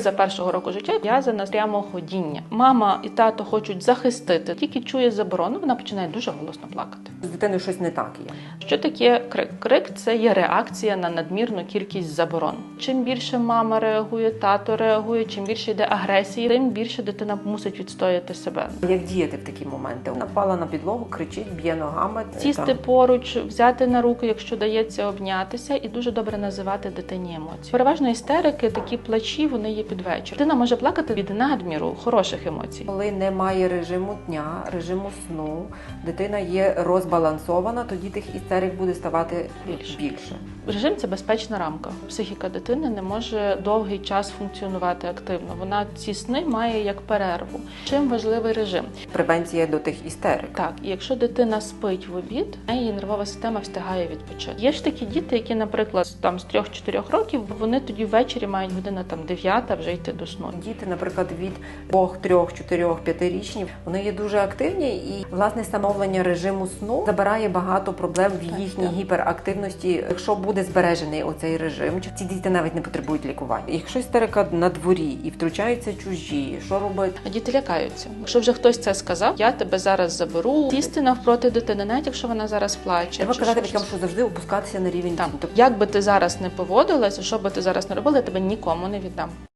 За першого року життя в'язана прямо ходіння. Мама і тато хочуть захистити. Тільки чує заборону, вона починає дуже голосно плакати. З дитиною щось не так є. Що таке крик? Крик це є реакція на надмірну кількість заборон. Чим більше мама реагує, тато реагує, чим більше йде агресії, тим більше дитина мусить відстояти себе. Як діяти в такі моменти? Вона впала на підлогу, кричить, б'є ногами. Сісти Там. поруч, взяти на руку, якщо дається обнятися, і дуже добре називати дитині емоції. Переважно істерики, такі плачі, вони є під вечір. Дитина може плакати від надміру хороших емоцій. Коли немає режиму дня, режиму сну, дитина є розбалансована, тоді тих істерик буде ставати Більше. більше. Режим це безпечна рамка. Психіка дитини не може довгий час функціонувати активно. Вона ці сни має як перерву. Чим важливий режим? Превенція до тих істерик. Так, і якщо дитина спить в обід, її нервова система встигає відпочити. Є ж такі діти, які, наприклад, там з 3-4 років, вони тоді ввечері мають година там 9 вже йти до сну. Діти, наприклад, від 2, 3, 4, 5-річні, вони є дуже активні, і власне становлення режиму сну забирає багато проблем в їхній так. гіперактивності. Якщо буде збережений оцей режим, ці діти навіть не потребують лікування. Якщо істерика на дворі і втручаються чужі, що робити? Діти лякаються. Якщо вже хтось це сказав, я тебе зараз заберу. Сісти навпроти дитини, навіть якщо вона зараз плаче. Треба казати батькам, що завжди опускатися на рівень Там, Тобто як би ти зараз не поводилася, що би ти зараз не робила, я тебе нікому не віддам.